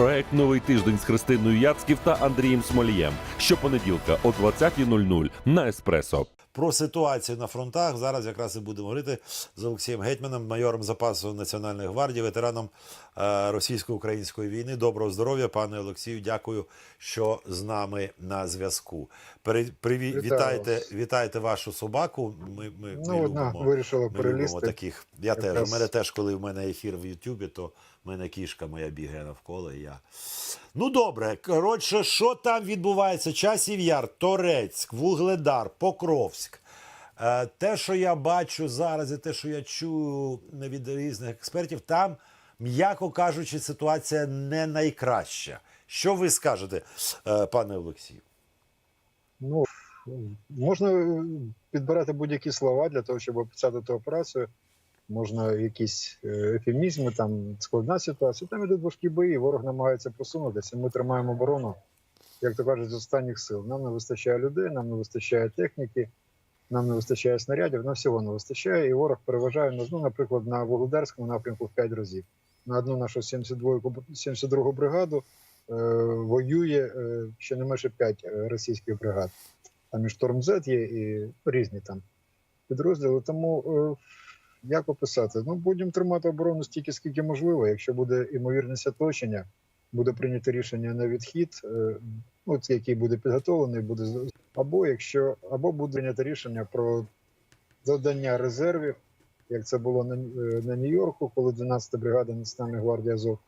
Проект Новий тиждень з Христиною Яцьків та Андрієм Смолієм. Щопонеділка о 20.00 на Еспресо. Про ситуацію на фронтах зараз якраз і будемо говорити з Олексієм Гетьманом, майором запасу Національної гвардії, ветераном російсько-української війни. Доброго здоров'я, пане Олексію. Дякую, що з нами на зв'язку. Вітайте, вітайте вашу собаку. Ми, ми, Ну, ми одна любимо, вирішила ми любимо таких. Я теж. У мене теж, коли в мене ефір в Ютубі, то в мене кішка моя бігає навколо. І я... Ну добре, коротше, що там відбувається? Часів Яр, Торецьк, Вугледар, Покровськ. Е, Те, що я бачу зараз, і те, що я чую від різних експертів, там, м'яко кажучи, ситуація не найкраща. Що ви скажете, е, пане Олексію? Ну, можна підбирати будь-які слова для того, щоб описати ту операцію. Можна якісь е, ефемізми, там складна ситуація. Там ідуть важкі бої, ворог намагається просунутися. Ми тримаємо оборону, як то кажуть, з останніх сил. Нам не вистачає людей, нам не вистачає техніки, нам не вистачає снарядів, нам всього не вистачає, і ворог переважає ну, наприклад, на Володарському напрямку в 5 разів. На одну нашу 72 72 бригаду е, воює е, щонайменше 5 російських бригад. Там і Шторм З є, і різні там підрозділи. Тому е, як описати? Ну, будемо тримати оборону стільки, скільки можливо. Якщо буде імовірність оточення, буде прийнято рішення на відхід, е, от який буде підготовлений, буде або якщо або буде прийнято рішення про додання резервів, як це було на, е, на Нью-Йорку, коли 12-та бригада Національної гвардії Азов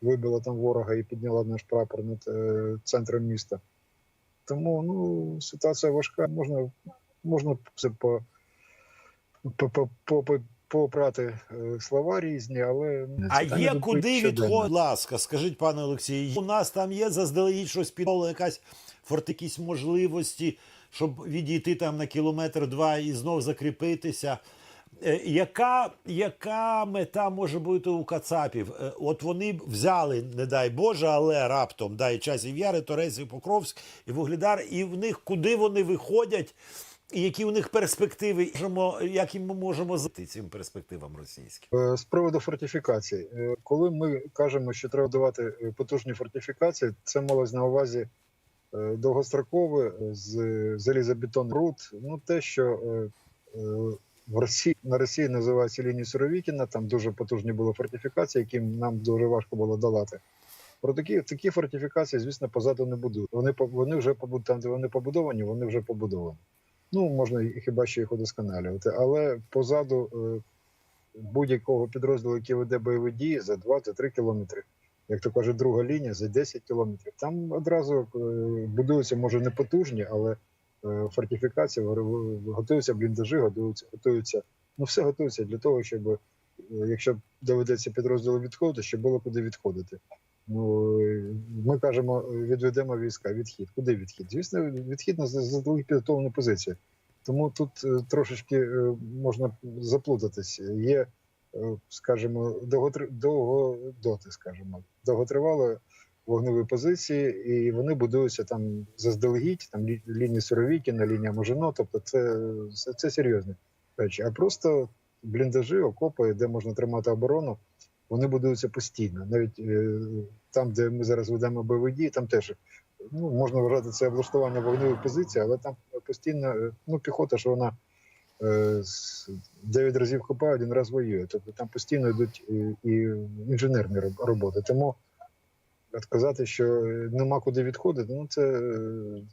вибила там ворога і підняла наш прапор над е, центром міста. Тому ну, ситуація важка. Можна, можна це по, по, по, по, по, попрати е, слова різні, але А є куди відходити? Будь ласка, скажіть, пане Олексію, у нас там є заздалегідь щось підоло, якась форт, якісь можливості, щоб відійти там на кілометр два і знов закріпитися. Е, Яка, яка мета може бути у Кацапів? Е, От вони б взяли, не дай Боже, але раптом дай часів Яри, Торезів, Покровськ і Вугледар, і в них куди вони виходять, і які у них перспективи, як ми можемо зайти цим перспективам російським? Е, З приводу фортифікацій, коли ми кажемо, що треба давати потужні фортифікації, це малось на увазі довгострокове з залізобетон руд. Ну те, що в Росії на Росії називається лінії Суровікіна, там дуже потужні були фортифікації, які нам дуже важко було долати. Про такі такі фортифікації, звісно, позаду не будуть. Вони вони вже там, де вони побудовані, вони вже побудовані. Ну можна хіба що їх удосконалювати, але позаду. е, будь-якого підрозділу, який веде бойові дії за 2-3 кілометри. Як то кажуть, друга лінія за 10 кілометрів. Там одразу е, будуються, може, не потужні, але фортифікації, готуються бліндажі, готуються, готуються. Ну, все готується для того, щоб е, якщо доведеться підрозділу відходити, щоб було куди відходити. Ну, е, ми кажемо, е, відведемо війська. Відхід. Куди відхід? Звісно, відхід на заздалегідь підготовлені позиції. Тому тут е, трошечки е, можна заплутатись. Є, е, скажімо, довготри... довгодоти, скажімо, довготривали вогневі позиції, і вони будуються там заздалегідь, там лі- лінії Суровікіна, лінія Можино, тобто це, це, це серйозні речі. А просто бліндажі, окопи, де можна тримати оборону, вони будуються постійно. Навіть е, там, де ми зараз ведемо бойові дії, там теж ну, можна вважати це облаштування вогневих позицій, але там постійно е, ну, піхота, що вона е, дев'ять разів хопає, один раз воює. Тобто там постійно йдуть і, і інженерні роботи. Тому от казати, що нема куди відходити, ну це,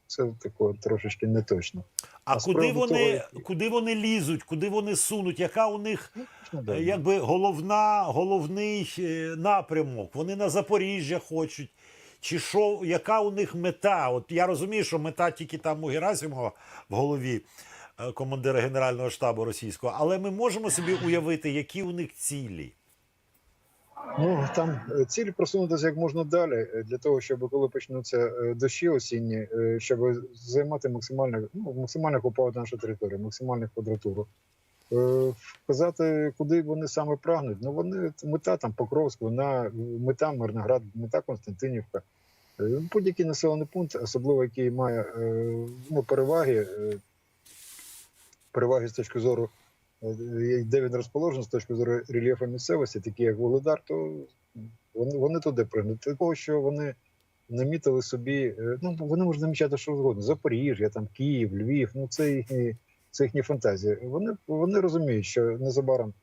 це тако трошечки не точно. А, А куди вони, того- куди вони лізуть, куди вони сунуть? Яка у них Ну, е, якби головна, головний е, напрямок? Вони на Запоріжжя хочуть. Чи що, яка у них мета? От я розумію, що мета тільки там у Герасимова в голові е, командира Генерального штабу російського, але ми можемо собі уявити, які у них цілі. Ну там е, ціль просунутися як можна далі е, для того, щоб коли почнуться е, дощі осінні, щоб займати максимально ну, максимально окупувати нашу територію, максимальну квадратуру. Вказати, куди вони саме прагнуть. Ну вони мета там Покровськ, вона мета Мирноград, мета Константинівка. Е, Будь-який населений пункт, особливо який має ну, переваги, переваги з точки зору де він розположений з точки зору рельєфу місцевості, такі як Володар, то Вони, вони туди прийдуть. Того, що вони намітили собі, е, ну вони можуть намічати що згодно. Запоріжжя, там Київ, Львів. Ну це їхні, це їхні фантазії. Вони, вони розуміють, що незабаром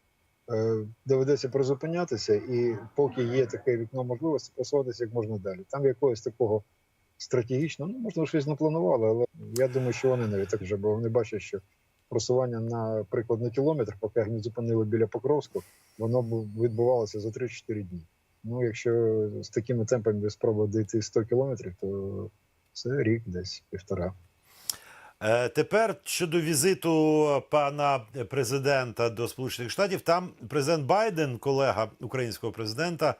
е, доведеться призупинятися, і поки є таке вікно можливості, просуватися як можна далі. Там якогось такого стратегічного, ну можна щось напланували, але я думаю, що вони навіть так вже, бо вони бачать, що просування, наприклад, на кілометр, поки їх не зупинили біля Покровську, воно відбувалося за 3-4 дні. Ну, якщо з такими темпами спробувати дійти 100 кілометрів, то це рік десь півтора. Е, Тепер щодо візиту пана президента до Сполучених Штатів, там президент Байден, колега українського президента,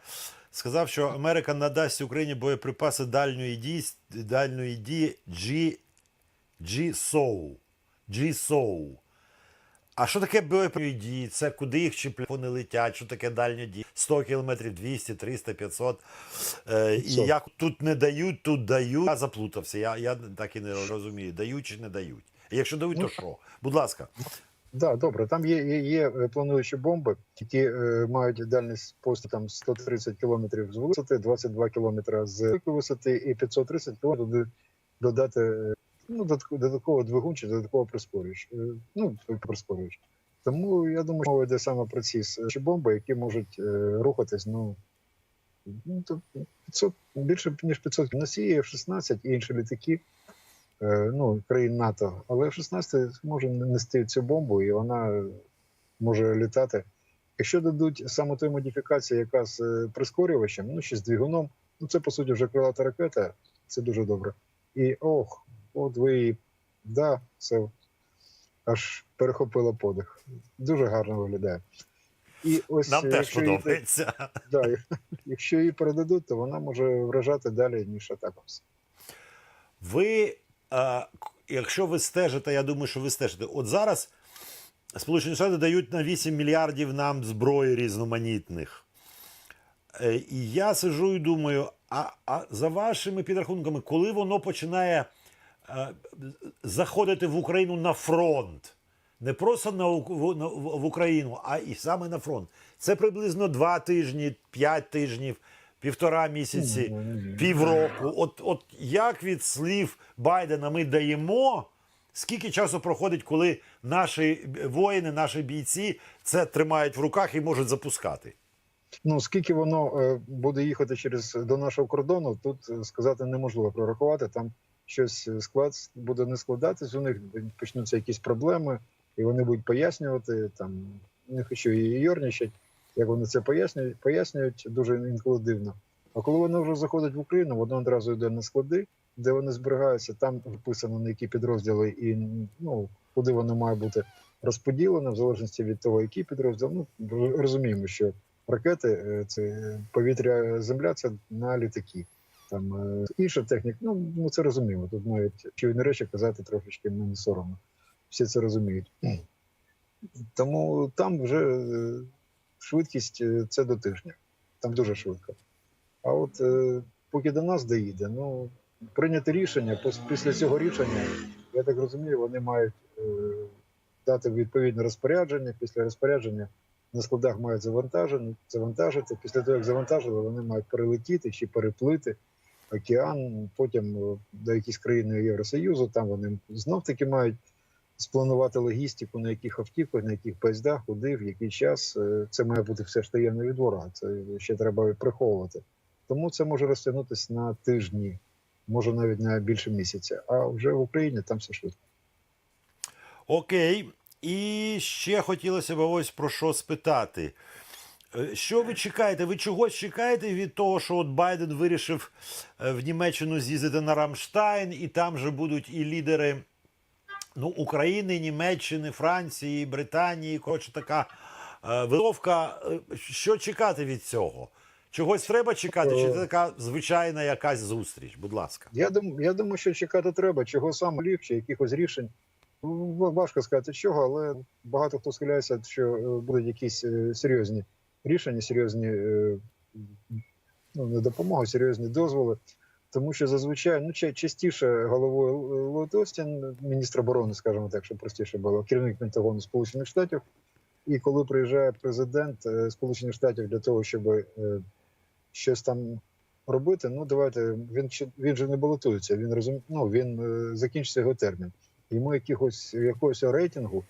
сказав, що Америка надасть Україні боєприпаси дальньої дії, дальньої дії G, GSOW. GSOW. А що таке дії? Це куди їх чіпляють, вони летять? Що таке дальня дія? 100 кілометрів, 200, 300, 500. Е, і як тут не дають, тут дають. Я заплутався. Я, я так і не розумію, дають чи не дають. Якщо дають, то Ну, що? Будь ласка. Да, добре. Там є, є, є е, плануючі бомби, які е, мають дальність посту там 130 кілометрів з висоти, 22 кілометри з висоти і 530 кілометрів туди додати е, ну, додатко- додатково двигун чи додатково прискорювач. Е, ну, прискорювач. Тому я думаю, що мова йде саме про ці чи бомби, які можуть е, рухатись, ну, ну то 500, більше ніж 500 носії F-16 і інші літаки е, ну, країн НАТО, але F-16 може нести цю бомбу, і вона може літати. Якщо дадуть саме тої модифікації, яка з прискорювачем, ну ще з двигуном, ну це по суті вже крилата ракета, це дуже добре. І ох, от ви її- да, це аж перехопило подих. Дуже гарно виглядає. І ось Нам теж якщо її- подобається. да, якщо її передадуть, то вона може вражати далі, ніж атакамс. Ви, к- якщо ви стежите, я думаю, що ви стежите. От зараз Сполучені Штати дають на 8 мільярдів нам зброї різноманітних. Е, І я сижу і думаю: а, а за вашими підрахунками, коли воно починає заходити в Україну на фронт? Не просто на, в, на- в Україну, а і саме на фронт. Це приблизно два тижні, п'ять тижнів, півтора місяці півроку. От, от як від слів Байдена ми даємо, скільки часу проходить, коли наші воїни, наші бійці це тримають в руках і можуть запускати? Ну скільки воно е, буде їхати через до нашого кордону, тут е, сказати неможливо прорахувати. Там щось е, склад буде не складатись. У них почнуться якісь проблеми, і вони будуть пояснювати там. Не хочу і юрнічать, як вони це пояснюють, пояснюють дуже інколи дивно. А коли воно вже заходить в Україну, воно одразу йде на склади, де вони зберігаються. Там вписано на які підрозділи і ну куди воно має бути розподілено, в залежності від того, який підрозділ. Ну розуміємо, що ракети, е, це повітря, земля це на літаки. Там е, інша техніка, ну ми це розуміємо. Тут навіть очевидні речі казати трошечки мені соромно. Всі це розуміють. Тому там вже е, швидкість е, це до тижня. Там дуже швидко. А от поки до нас доїде, ну прийняти рішення, після цього рішення, я так розумію, вони мають дати відповідне розпорядження. Після розпорядження на складах мають завантажити. Після того, як завантажили, вони мають перелетіти чи переплити океан, потім е, до якісь країни Євросоюзу. Там вони знов таки мають спланувати логістику, на яких автівках, на яких поїздах, куди, в який час. Е, Це має бути все ж таємно від ворога. Це ще треба приховувати. Тому це може розтягнутися на тижні, може навіть на більше місяця. А вже в Україні там все швидко. Окей. І ще хотілося б ось про що спитати. Е, Що ви чекаєте? Ви чогось чекаєте від того, що от Байден вирішив е, в Німеччину з'їздити на Рамштайн, і там же будуть і лідери ну, України, Німеччини, Франції, Британії. Коротше, така е, виловка. Що чекати від цього? Чогось треба чекати, чи це така звичайна якась зустріч? Будь ласка. Я думаю, я думаю, що чекати треба, чого саме ліпше, якихось рішень. Ну, Важко сказати, чого, але багато хто схиляється, що будуть якісь серйозні рішення, серйозні е, ну, не допомоги, серйозні дозволи. Тому що зазвичай ну ча- частіше головою Ллойд Остін, міністр оборони, скажімо так, щоб простіше було, керівник Пентагону Сполучених Штатів. І коли приїжджає президент е, Сполучених Штатів для того, щоб е, щось там робити. Ну давайте він він же не балотується. Він розум... ну, він закінчиться його термін. Йому якихось якогось рейтингу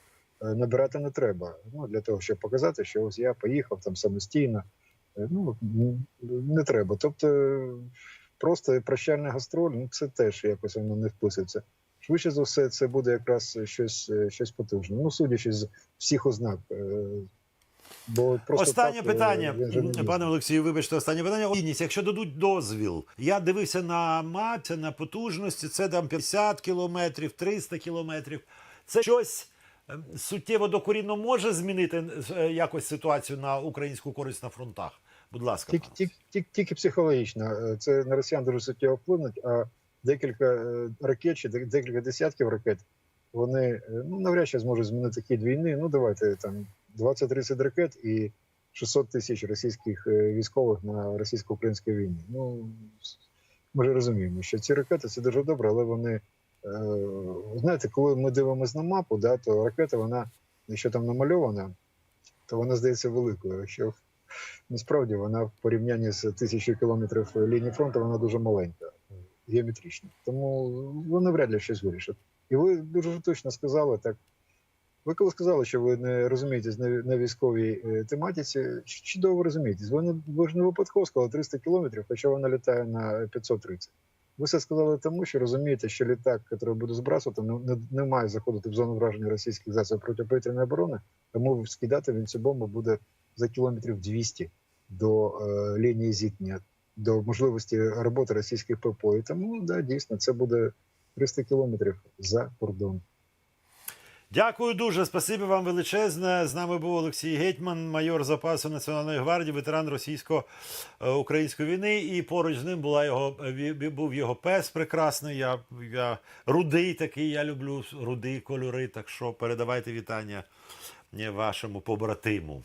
набирати не треба. Ну для того, щоб показати, що ось я поїхав там самостійно. Е, Ну не треба. Тобто, е, просто прощальна гастроль, ну це теж якось воно не вписується. Швидше за все, це буде якраз щось, е, щось потужне. Ну, судячи з всіх ознак. е, Бо просто Останнє так, е, питання, пане Олексію, вибачте, останнє питання. Якщо дадуть дозвіл, я дивився на мапі, на потужності, це там 50 кілометрів, 300 кілометрів. Це щось е, суттєво докорінно може змінити е, якось ситуацію на українську користь на фронтах. Будь ласка, Тільки, тільки, тільки, тільки психологічно. Е, Це на росіян дуже суттєво вплинуть, а декілька е, ракет чи декілька десятків ракет вони ну, навряд чи зможуть змінити хід війни. Ну, давайте там 20-30 ракет і 600 тисяч російських військових на російсько-українській війні. Ну, ми ж розуміємо, що ці ракети це дуже добре, але вони. Е, Знаєте, коли ми дивимося на мапу, да, то ракета, вона, якщо там намальована, то вона здається великою. Якщо насправді вона в порівнянні з тисячою кілометрів лінії фронту, вона дуже маленька, геометрична. Тому вони вряд ли щось вирішать. І ви дуже точно сказали так. Ви коли сказали, що ви не розумієтесь на, на військовій е, тематиці, чудово розумієтесь. Ви, не, ви ж не випадково сказали 300 кілометрів, хоча вона літає на 530. Ви це сказали тому, що розумієте, що літак, який буде збрасувати, не, не, має заходити в зону враження російських засобів протиповітряної оборони, тому скидати він цю бомбу буде за кілометрів 200 до е, лінії зіткнення, до можливості роботи російських ППО. І тому да, дійсно це буде 300 кілометрів за кордон. Дякую дуже. Спасибі вам величезне. З нами був Олексій Гетьман, майор запасу Національної гвардії, ветеран російсько-української війни. І поруч з ним була його був його пес прекрасний. Я, я рудий такий. Я люблю рудий кольори. Так що передавайте вітання вашому побратиму.